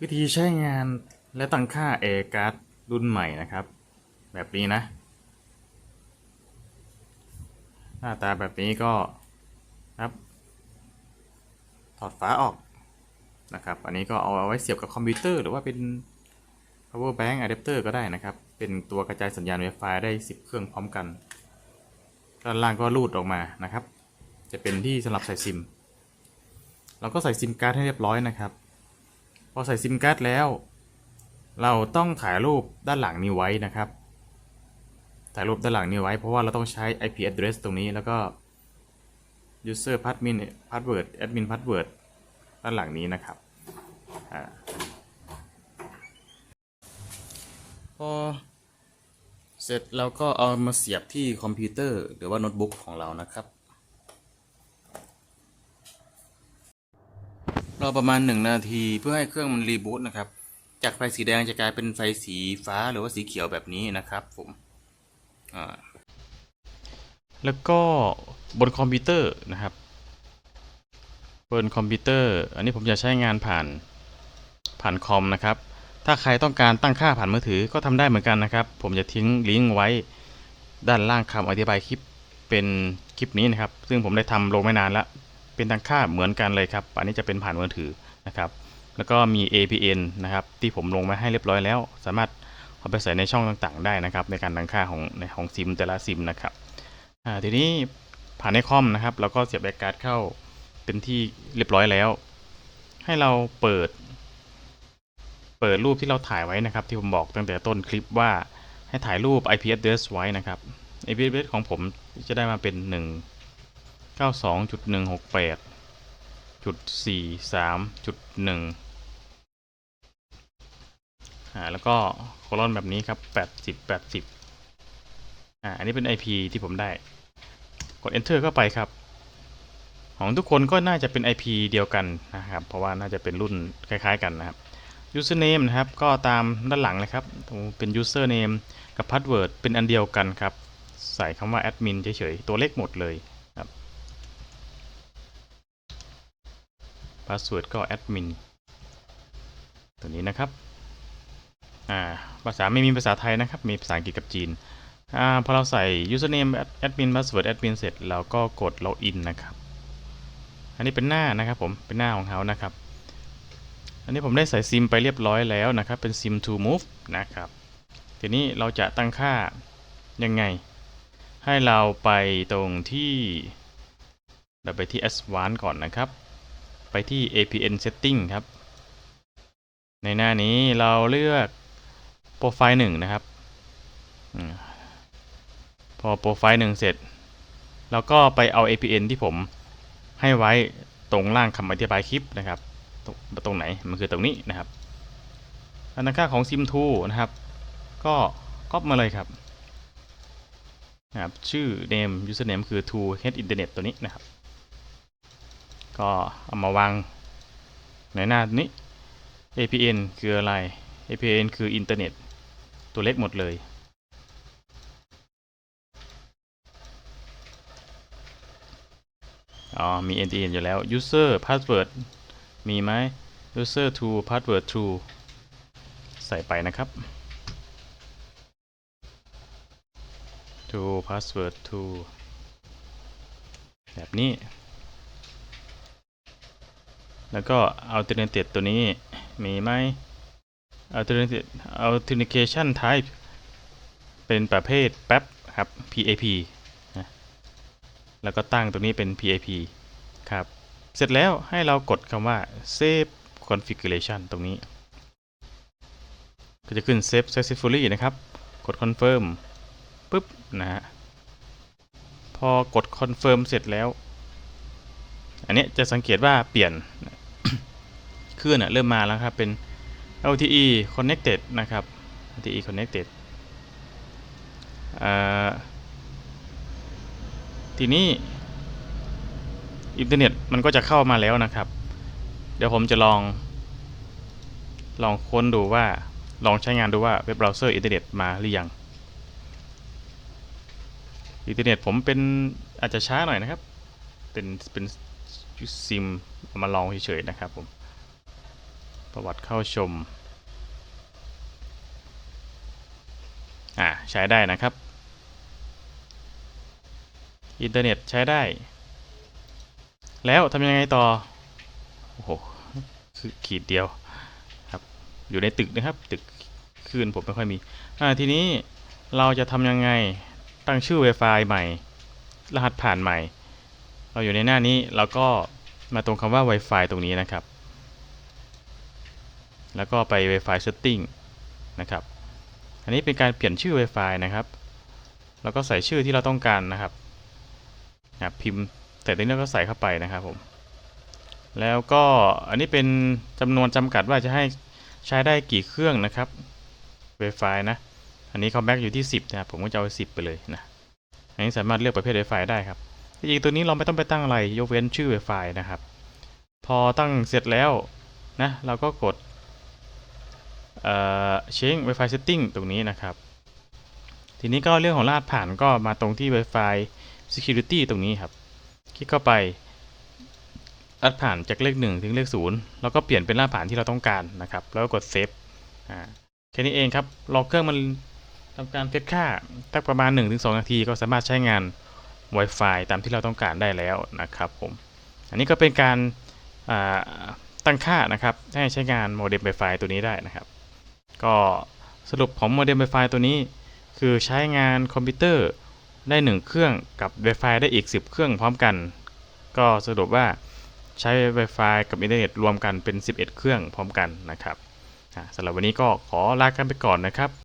วิธีใช้งานและตั้งค่า A card รุ่นใหม่นะครับ แบบนี้นะ หน้าตาแบบนี้ก็ครับ ถอดฝาออกนะครับ อันนี้ก็เอาไว้เสียบกับคอมพิวเตอร์ หรือว่าเป็น power bank adapter ก็ได้นะครับ เป็นตัวกระจายสัญญาณ Wi-Fi ได้ 10 เครื่องพร้อมกัน ด้านล่างก็รูดออกมานะครับ จะเป็นที่สำหรับใส่ซิม เราก็ใส่ซิมการ์ดให้เรียบร้อยนะครับ พอใส่ซิมการ์ดแล้ว เราต้องถ่ายรูปด้านหลังนี้ไว้นะครับ ถ่ายรูปด้านหลังนี้ไว้เพราะว่าเราต้องใช้ IP address ตรงนี้แล้วก็ user admin password admin password ด้านหลังนี้นะครับพอเสร็จเราก็เอามาเสียบที่คอมพิวเตอร์หรือว่าโน้ตบุ๊กของเรานะครับ รอประมาณ 1 นาทีเพื่อให้เครื่องมันรีบูตนะครับ จากไฟสีแดงจะกลายเป็นไฟสีฟ้าหรือว่าสีเขียวแบบนี้นะครับผมแล้วก็บนคอมพิวเตอร์นะครับบนคอมพิวเตอร์ อันนี้ผมจะใช้งานผ่านผ่านคอมนะครับ ถ้าใครต้องการตั้งค่าผ่านมือถือก็ทำได้เหมือนกันนะครับ ผมจะทิ้งลิงก์ไว้ด้านล่างคำอธิบายคลิปเป็นคลิปนี้นะครับ ซึ่งผมได้ทำลงไม่นานแล้ว เป็นตังค่าเหมือนกันเลยครับ อันนี้จะเป็นผ่านมือถือนะครับ แล้วก็มี APN นะครับที่ผมลงมาให้เรียบร้อยแล้ว สามารถเอาไปใส่ในช่องต่างๆ ได้นะครับ ในการตั้งค่าของในของซิมแต่ละซิมนะครับทีนี้ผ่านในคอมนะครับเราก็เสียบแบตการ์ดเข้าเป็นที่เรียบร้อยแล้ว ให้เราเปิด เปิดรูปที่เราถ่ายไว้นะครับ ที่ผมบอกตั้งแต่ต้นคลิปว่าให้ถ่ายรูป IP address ไว้นะครับ IP address ของผมจะได้มาเป็น 1 92.168จุดสี่สามจุดหนึ่งอ่าแล้วก็โคลอนแบบนี้ครับแปดสิบแปดสิบอ่าอันนี้เป็น IP ที่ผมได้ กด enter เข้าไปครับ ของทุกคนก็น่าจะเป็น IP เดียวกันนะครับ เพราะว่าน่าจะเป็นรุ่นคล้ายๆกันนะครับ username นะครับ ก็ตามด้านหลังเลยครับเป็น username กับ password เป็นอันเดียวกันครับ ใส่คำว่า admin เฉยๆ ตัวเลขหมดเลย พาสเวิร์ดก็แอดมินตัวนี้นะครับอ่าภาษาไม่มีภาษาไทยนะครับ มีภาษาอังกฤษกับจีนอ่าพอเราใส่ username admin password admin เสร็จเราก็กด login นะครับ อันนี้เป็นหน้านะครับผม เป็นหน้าของเขานะครับ อันนี้ผมได้ใส่ซิมไปเรียบร้อยแล้วนะครับ เป็นซิม to move นะครับ ทีนี้เราจะตั้งค่ายังไง ให้เราไปตรงที่เราไปที่ advanced ก่อนนะครับ ไปที่ APN setting ครับ ในหน้านี้เราเลือกโปรไฟล์หนึ่งนะครับ พอโปรไฟล์หนึ่งเสร็จ เราก็ไปเอา APN ที่ผมให้ไว้ตรงล่างคำอธิบายคลิปนะครับ ตรงตรงไหน มันคือตรงนี้นะครับอันดับค่าของ sim2 นะครับ ก็ก๊อปมาเลยครับนะครับ ชื่อ name username คือ to head internet ตัวนี้นะครับ ก็เอามาวางในหน้านี้ APN คืออะไร APN คืออินเทอร์เน็ต ตัวเล็กหมดเลย อ๋อ มี NTN อยู่แล้ว user password มีไหม user to password true ใส่ไปนะครับ to password to แบบนี้ แล้วก็ alternative ตัวนี้มีไหม alternative authentication type เป็นประเภทแป๊บครับ PAP นะแล้วก็ตั้งตัวนี้เป็น PAP ครับ เสร็จแล้วให้เรากดคำว่า save configuration ตรงนี้ ก็จะขึ้น save successfully นะครับ กด confirm ปุ๊บ นะฮะ พอกด confirm เสร็จแล้ว อันนี้จะสังเกตว่าเปลี่ยน เครื่องเริ่มมาแล้วครับเป็น LTE connected นะครับ LTE connected ทีนี้อินเทอร์เน็ตมันก็จะเข้ามาแล้วนะครับ เดี๋ยวผมจะลอง ลองค้นดูว่าลองใช้งานดูว่าเว็บเบราว์เซอร์อินเทอร์เน็ตมาหรือยังอินเทอร์เน็ตผมเป็นอาจจะช้าหน่อยนะครับ เป็นเป็นซิมมาลองเฉยๆนะครับผม ประวัติเข้าชมอ่าใช้ได้นะครับ อินเทอร์เน็ตใช้ได้ แล้วทำยังไงต่อ โอ้โหคือขีดเดียวครับ อยู่ในตึกนะครับ ตึกคลื่นผมไม่ค่อยมี อ่า ทีนี้เราจะทำยังไง ตั้งชื่อ Wi-Fi ใหม่ รหัสผ่านใหม่ เราอยู่ในหน้านี้เราก็มาตรงคำว่า Wi-Fi ตรงนี้นะครับ แล้วก็ไป Wi-Fi Setting นะครับ อันนี้เป็นการเปลี่ยนชื่อ Wi-Fi นะครับ แล้วก็ใส่ชื่อที่เราต้องการนะครับนะพิมพ์แต่ตรงนี้เราก็ใส่เข้าไปนะครับผม แล้วก็อันนี้เป็นจำนวนจำกัดว่าจะให้ใช้ได้กี่เครื่องนะครับ Wi-Fi นะ อันนี้เขาแม็กอยู่ที่ 10 นะครับ ผมก็จะเอา10 ไปเลยนะ อันนี้สามารถเลือกประเภท Wi-Fi ได้ครับ จริงๆตัวนี้เราไม่ต้องไปตั้งอะไรยกเว้นชื่อ Wi-Fi นะครับ พอตั้งเสร็จแล้วนะ เราก็กด เอ่อ change Wi-Fi setting ตรงนี้นะครับ ทีนี้ก็เรื่องของรหัสผ่านก็มาตรงที่ Wi-Fi security ตรงนี้ครับ คลิกเข้าไปรหัสผ่านจากเลข 1 ถึงเลข 0 แล้วก็เปลี่ยนเป็นรหัสผ่านที่เราต้องการนะครับ แล้วก็กดเซฟอ่าแค่นี้เองครับรอเครื่องมันทำการเซตค่าสักประมาณ 1-2 นาที ก็สามารถใช้งาน Wi-Fi ตามที่เราต้องการได้แล้วนะครับผม อันนี้ก็เป็นการตั้งค่านะครับ ให้ใช้งานโมเด็ม Wi-Fi ตัวนี้ได้นะครับ ก็สรุปของโมเด็ม Wi-Fi ตัวนี้ คือใช้งานคอมพิวเตอร์ได้ 1 เครื่องกับ Wi-Fi ได้อีก 10 เครื่องพร้อมกัน ก็สรุปว่าใช้ Wi-Fi กับอินเทอร์เน็ตรวมกันเป็น 11 เครื่องพร้อมกันนะครับสำหรับวันนี้ก็ขอลากันไปก่อนนะครับ